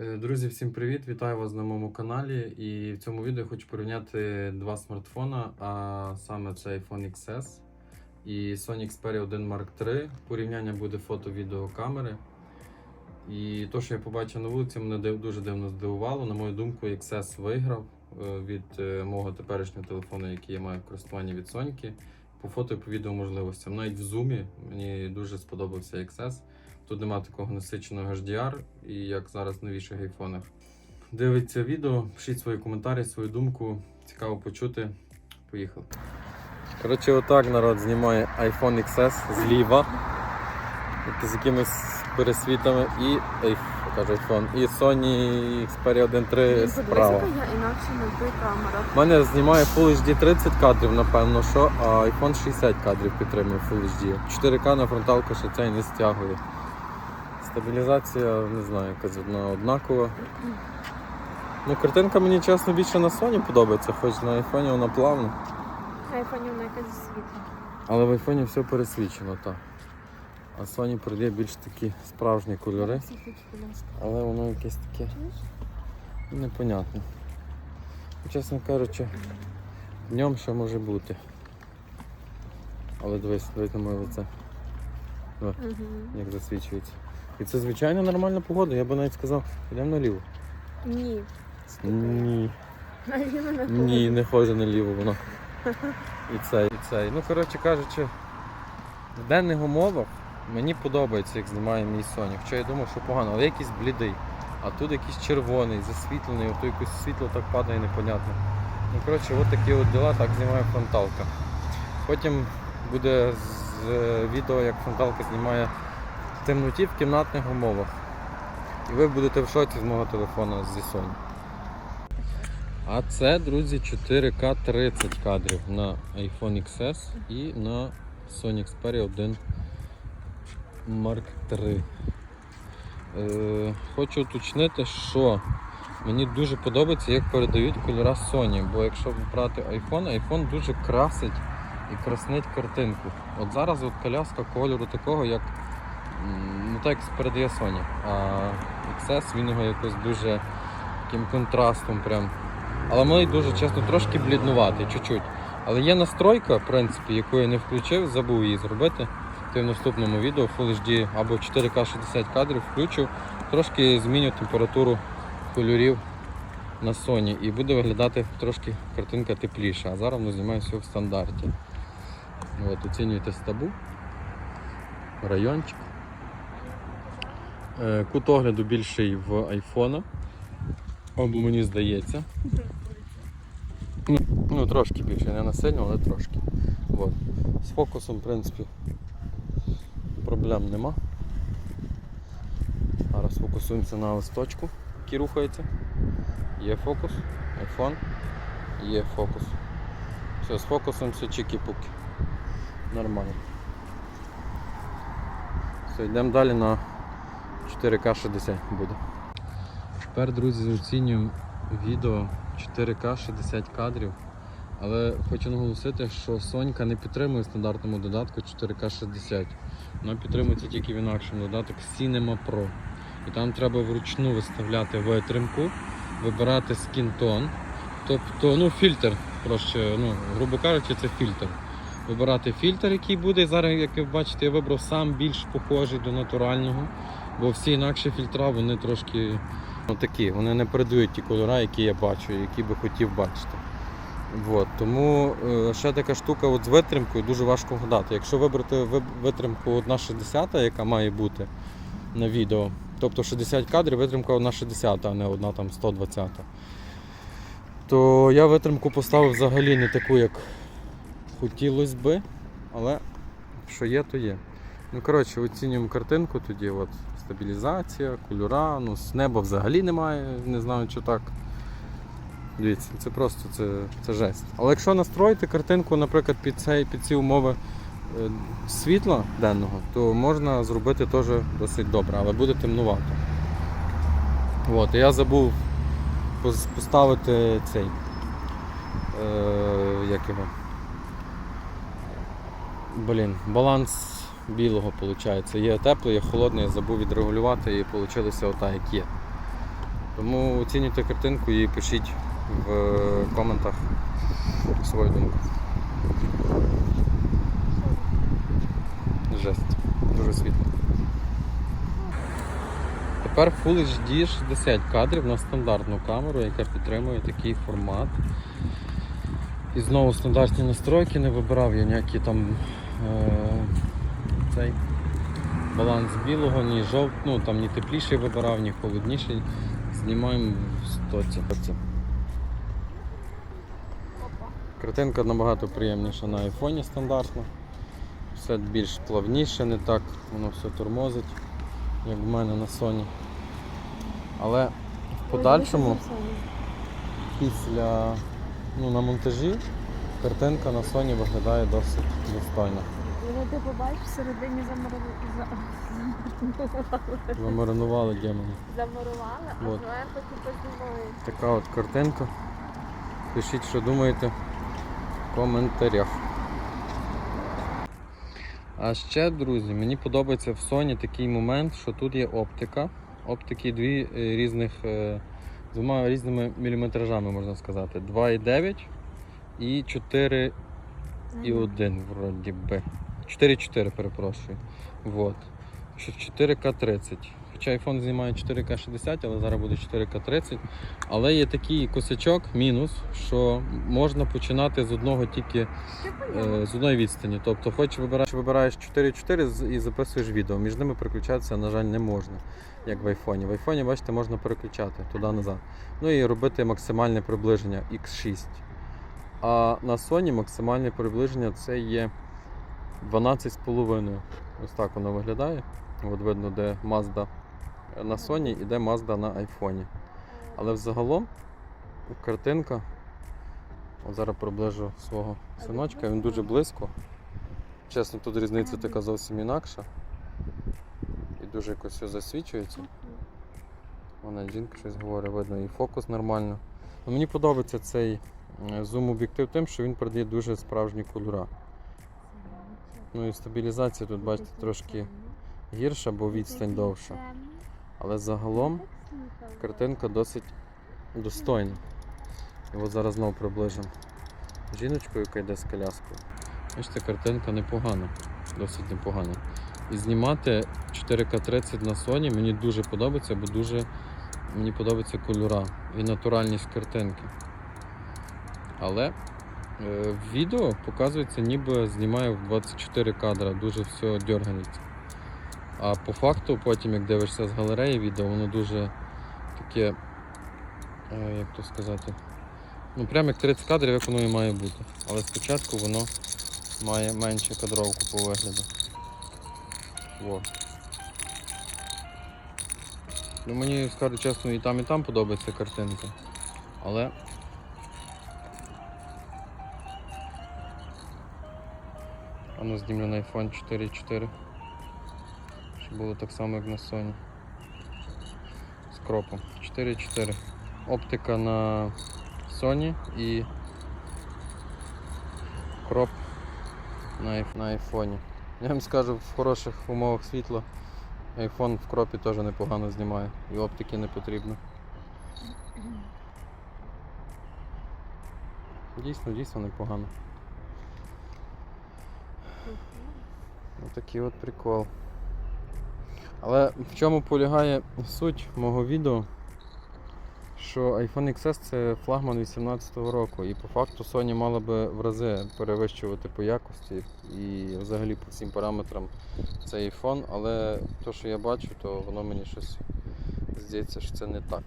Е, Друзі, всім привіт! Вітаю вас на моєму каналі. І в цьому відео я хочу порівняти два смартфона, а саме це iPhone XS і Sony Xperia 1 Mark III. Порівняння буде фото-відео камери. І то, що я побачив на вулиці, мене дуже дивно здивувало. На мою думку, XS виграв е, від е, мого теперішнього телефону, який я маю в користуванні від Sony. По фото і по відео можливостям. Навіть в зумі мені дуже сподобався XS. Тут нема такого насиченого HDR, і як зараз в новіших айфонах. Дивиться відео, пишіть свої коментарі, свою думку. Цікаво почути. Поїхали. Коротше, отак народ знімає iPhone XS зліва. З якимись пересвітами і кажу, iPhone, і Sony Xperia 1.3 справа. У мене знімає Full HD 30 кадрів, напевно, що, а iPhone 60 кадрів підтримує Full HD. 4К на фронталку ще цей не стягує. Стабілізація, не знаю, якась одна однакова. Ну, картинка мені чесно більше на Sony подобається, хоч на айфоні вона плавна. На айфоні вона якась світла. Але в айфоні все пересвічено, так. А Sony передає більш такі справжні кольори, але воно якесь таке непонятне. Чесно кажучи, днем ще може бути. Але дивись, дивись на моє лице. Угу. як засвічується. І це звичайно нормальна погода, я би навіть сказав, йдемо наліво. Ні. Ні, Наліво не ні, не хоже наліво воно. І цей, і цей. Ну, коротше кажучи, в денних умовах мені подобається, як знімає мій Sony. Хоча я думав, що погано, але якийсь блідий. А тут якийсь червоний, засвітлений, ото якось світло так падає непонятно. Ну, коротше, от такі от діла, так знімає фронталка. Потім буде з е, відео, як фронталка знімає темноті в кімнатних умовах. І ви будете в шоці з мого телефона зі Sony. А це, друзі, 4К 30 кадрів на iPhone XS і на Sony Xperia 1 Mark III. Е, хочу уточнити, що мені дуже подобається, як передають кольора Sony, бо якщо брати iPhone, iPhone дуже красить і краснить картинку. От зараз от коляска кольору такого, як ну так як передає Sony. А XS він його якось дуже таким контрастом прям. Але малий дуже чесно, трошки бліднуватий, чуть-чуть. Але є настройка, в принципі, яку я не включив, забув її зробити. То в наступному відео Full HD або 4К 60 кадрів включу, трошки зміню температуру кольорів на Sony і буде виглядати трошки картинка тепліша. А зараз ми знімаємо все в стандарті. От, оцінюйте стабу, райончик. Е, Кут огляду більший в айфона. Або мені здається. Ну, трошки більше, не на сильно, але трошки. От. З фокусом, в принципі, проблем нема. Зараз фокусуємося на листочку, який рухається. Є фокус, iPhone, є фокус. Все, з фокусом все чики-пуки. Нормально. Все, йдемо далі на 4К 60 буде. Тепер, друзі, оцінюємо відео 4К 60 кадрів. Але хочу наголосити, що Сонька не підтримує стандартному додатку 4К 60. Вона підтримується тільки в інакшому додаток Cinema Pro. І там треба вручну виставляти витримку, вибирати скінтон. Тобто, ну, фільтр, проще, ну, грубо кажучи, це фільтр. Вибирати фільтр, який буде. Зараз, як ви бачите, я вибрав сам більш похожий до натурального, бо всі інакші фільтра вони трошки ну, такі, вони не передають ті кольори, які я бачу, які би хотів бачити. От, тому е, ще така штука от з витримкою дуже важко вгадати. Якщо вибрати ви- витримку 1,60, яка має бути на відео, тобто 60 кадрів, витримка 1,60, а не одна там 120. То я витримку поставив взагалі не таку, як хотілося би, але що є, то є. Ну, коротше, оцінюємо картинку тоді. От, стабілізація, кольора, ну, з неба взагалі немає, не знаю, чи так. Дивіться, це просто це, це жесть. Але якщо настроїти картинку, наприклад, під, цей, під ці умови е, світла денного, то можна зробити теж досить добре, але буде темнувато. От, я забув поставити цей. Е, як його? Блін, баланс білого виходить. Є теплий, є холодний, я забув відрегулювати і вийшло отак, як є. Тому оцінюйте картинку і пишіть в коментах свою думку. Жесть. Дуже світло. Тепер Full HD 60 кадрів на стандартну камеру, яка підтримує такий формат. І знову стандартні настройки, не вибирав я ніякі там е, цей баланс білого, ні жовт, ну там ні тепліший вибирав, ні холодніший. Знімаємо в стоці. Картинка набагато приємніша на айфоні стандартно. Все більш плавніше, не так, воно все тормозить, як в мене на Sony. Але в подальшому, після ну, на монтажі, картинка на Sony виглядає досить достойно. Його ти побачиш всередині замаринували. Замаринували гемони. Замарували, а Вот. зверху типу знімали. Така от картинка. Пишіть, що думаєте в коментарях. А ще, друзі, мені подобається в Sony такий момент, що тут є оптика. Оптики дві е, різних, е, двома різними міліметражами, можна сказати. 2,9 і 4 і 1 вроді би. 4,4, перепрошую. Вот. 4К30. Хоча iPhone знімає 4К60, але зараз буде 4К30. Але є такий косячок, мінус, що можна починати з одного тільки е, з одної відстані. Тобто, хоч вибираєш, вибираєш 4.4 і записуєш відео. Між ними переключатися, на жаль, не можна, як в айфоні. В айфоні, бачите, можна переключати туди-назад. Ну і робити максимальне приближення X6. А на Sony максимальне приближення це є 12,5. Ось так воно виглядає. От видно, де Mazda на Sony і де Mazda на айфоні. Але взагалом картинка. От зараз приближу свого синочка, він дуже близько. Чесно, тут різниця така зовсім інакша. І дуже якось все засвічується. Вона жінка щось говорить, видно, і фокус нормально. Ну, мені подобається цей е, зум-об'єктив тим, що він передає дуже справжні кольора. Ну і стабілізація тут, бачите, трошки гірша, бо відстань довша. Але загалом картинка досить достойна. От зараз знову приближимо жіночку, яка йде з коляскою. Бачите, картинка непогана, досить непогана. І знімати 4К30 на Sony мені дуже подобається, бо дуже мені подобаються кольора і натуральність картинки. Але в відео показується, ніби знімаю в 24 кадра, дуже все дергається. А по факту, потім, як дивишся з галереї відео, воно дуже таке, е, як то сказати, ну прямо як 30 кадрів, як воно і має бути. Але спочатку воно має менше кадровку по вигляду. Во. Ну, мені скажу чесно, і там, і там подобається картинка. Але А ну знімлю на iPhone 4.4. Щоб було так само, як на Sony. З кропом. 4.4. Оптика на Sony і кроп на, айфоні. Я вам скажу, в хороших умовах світла iPhone в кропі теж непогано знімає. І оптики не потрібно. Дійсно, дійсно непогано. Отакий от прикол. Але в чому полягає суть мого відео? Що iPhone XS це флагман 18-го року, і по факту Sony мала би в рази перевищувати по якості і взагалі по всім параметрам цей iPhone, але то, що я бачу, то воно мені щось здається, що це не так.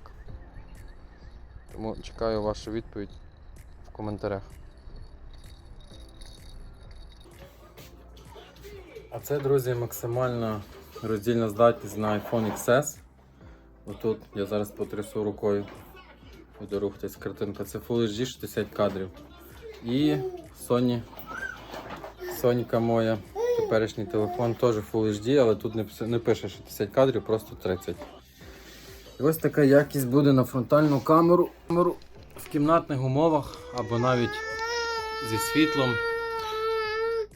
Тому чекаю вашу відповідь в коментарях. А це, друзі, максимальна роздільна здатність на iPhone XS. Отут я зараз потрясу рукою. Буде рухатись картинка. Це Full HD 60 кадрів. І Sony. Сонька моя. Теперішній телефон теж Full HD, але тут не, пише- не пише 60 кадрів, просто 30. І ось така якість буде на фронтальну камеру в кімнатних умовах або навіть зі світлом.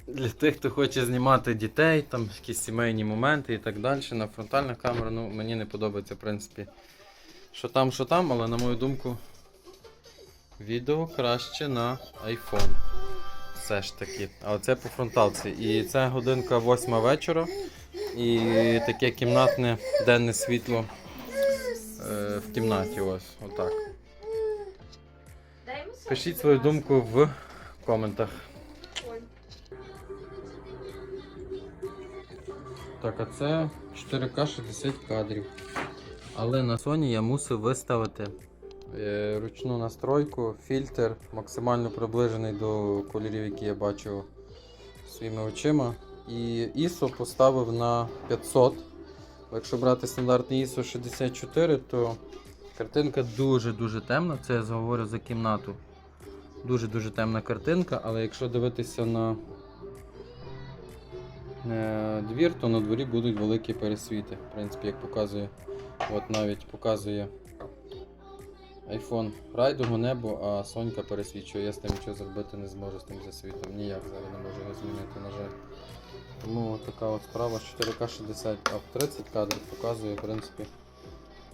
Для тих, хто хоче знімати дітей, там якісь сімейні моменти і так далі. На фронтальну камеру ну, мені не подобається, в принципі, Що там, що там, але на мою думку, відео краще на iPhone. Все ж таки. Але це по фронталці. І це годинка 8 вечора. І таке кімнатне денне світло е, в кімнаті. Ось, отак. Пишіть свою думку в коментах. Так, а це 4К 60 кадрів. Але на Sony я мусив виставити е, ручну настройку, фільтр максимально приближений до кольорів, які я бачу своїми очима. І ISO поставив на 500. Якщо брати стандартний ISO 64, то картинка дуже-дуже темна. Це я говорю за кімнату. Дуже-дуже темна картинка, але якщо дивитися на двір, то на дворі будуть великі пересвіти. В принципі, як показує, от навіть показує iPhone райдуго небо, а сонька пересвічує. Я з тим нічого зробити не зможу з тим засвітом. Ніяк зараз не можу його змінити, на жаль. Тому така от справа 4К 60, а в 30 кадрів показує, в принципі,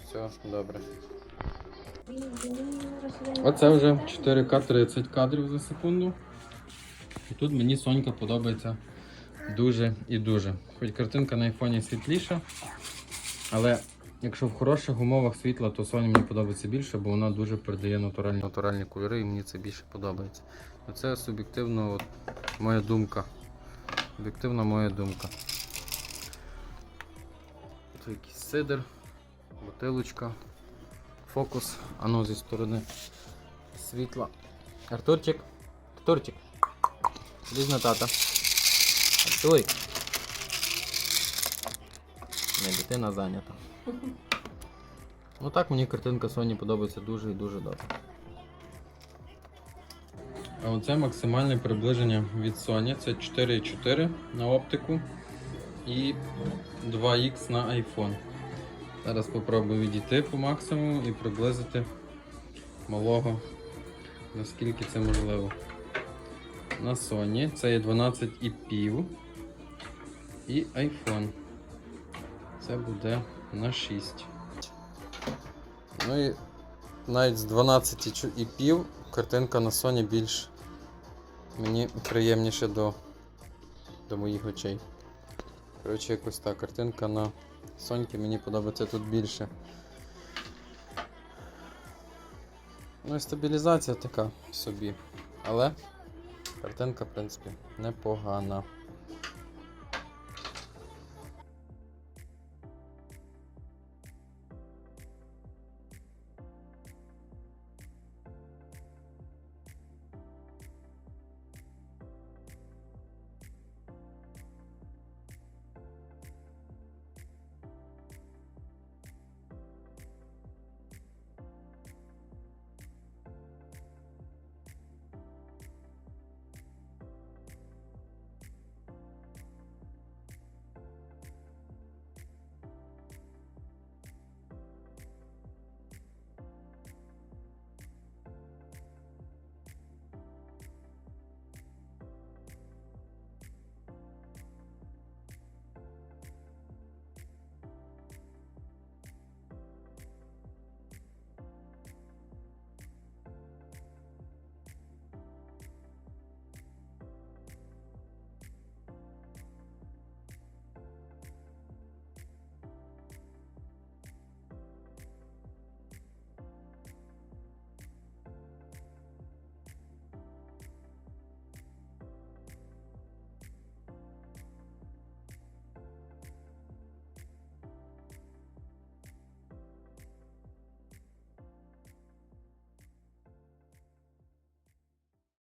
все добре. Оце вже 4К 30 кадрів за секунду. І тут мені Сонька подобається дуже і дуже. Хоч картинка на айфоні світліша, але якщо в хороших умовах світла, то Sony мені подобається більше, бо вона дуже передає натуральні, натуральні кольори і мені це більше подобається. Ну, Це суб'єктивно моя думка. Суб'єктивна моя думка. Тут якийсь сидр, бутилочка, фокус, а ну зі сторони світла. Артурчик, Артурчик, іди на тата. Артурик. Не, дитина зайнята. Ну так мені картинка Sony подобається дуже і дуже добре. А оце максимальне приближення від Sony. Це 4,4 на оптику і 2х на iPhone. Зараз спробую відійти по максимуму і приблизити малого, наскільки це можливо. На Sony це є 12,5 і iPhone. Це буде на 6. Ну і навіть з 12,5 картинка на Sony більш мені приємніше до, до моїх очей. Коротше, якось так. Картинка на Соньки мені подобається тут більше. Ну і стабілізація така собі. Але картинка, в принципі, непогана.